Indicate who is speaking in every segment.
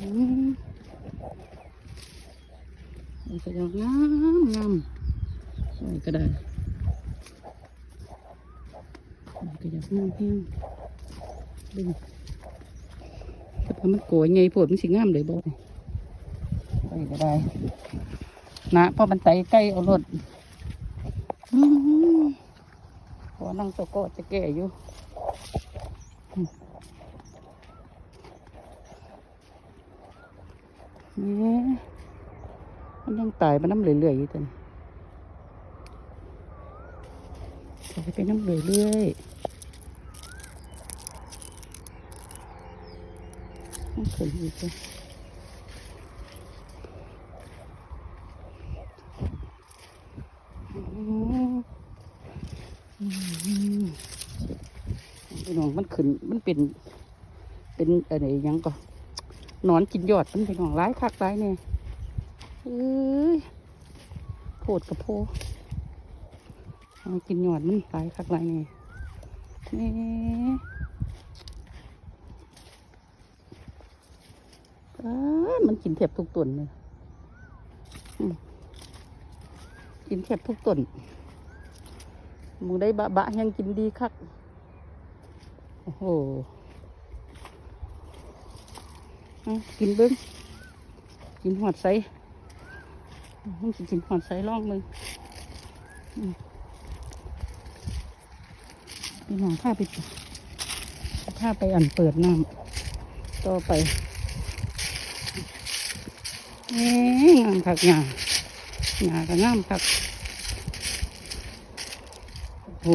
Speaker 1: อืมมันก็ยังงามงามสวยก็ได้มันก็อยากงามเพียงดึงถ้ามันโกยไงปวดมันสิงามเลยบ่ไปก็ได้นะเพราะมันไตใกล้เอารถอืมพอนั่งโตโกะจะแก่อยู่ นี่มันยังตายมันน้ำเรื่อยๆอยู่ตอนตายไปน้ำเรื่อยๆมันขึ้นอีกเลยพี่น้องมันขึ้นมันเป็น เป็นอะไรยังก็หน นอนกินยอดมันเป็นของร้ายคักร้ายเนี่ยเอ้ยโพดกับโพเอากินยอดมันร้ายคักร้ายเนี่ยนี่อ้ามันกินแทบทุกต้นเลยกินแทบทุกต้นหมูได้บะบะยังกินดีคัก โอ้โห กินเบิ้งกินหอดใสมันสิกินหอดใสล่องมึงพี่น้องข้าไปข้าไปอันเปิดน้ำต่อไปเอ๊ะงามคักหยาหยาก็งามคักโอ้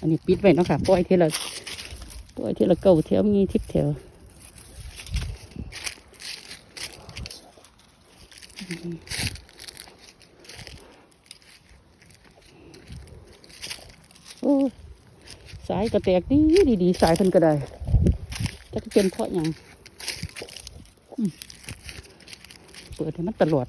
Speaker 1: อันนี้ปิดไว้เนาะค่ะปล่อยเทละปล่อยเทละเก้าแถวมีทิพแถวโอ้สายกระแตกดีดีดีสายพิ่นก็ได้จะเป็นเพราะหยังเปิดให้มันตลอด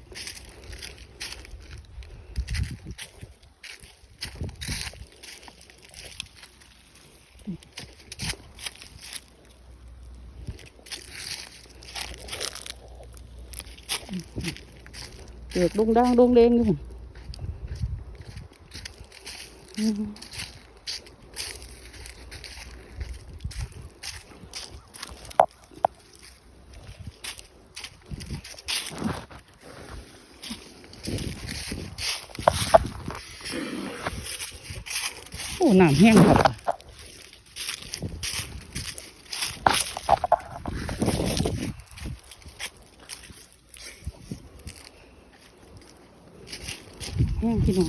Speaker 1: เกิดดงดังดงเลงอยู่อืม โอ้น้ำแห้งครับแห้ง พี่น้อง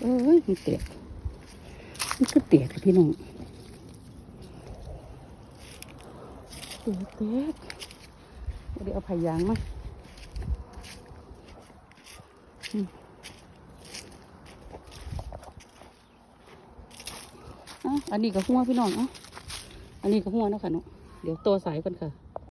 Speaker 1: เอ้ยมันเตียกมันก็เตียกอะพี่น้องเตียกเตียกเดี๋ยวเอาพายางมาอืมอะอันนี้กับหัวพี่น้องอะอันนี้กับหัวนะค่ะเนาะเดี๋ยวตัวสายก่อนค่ะ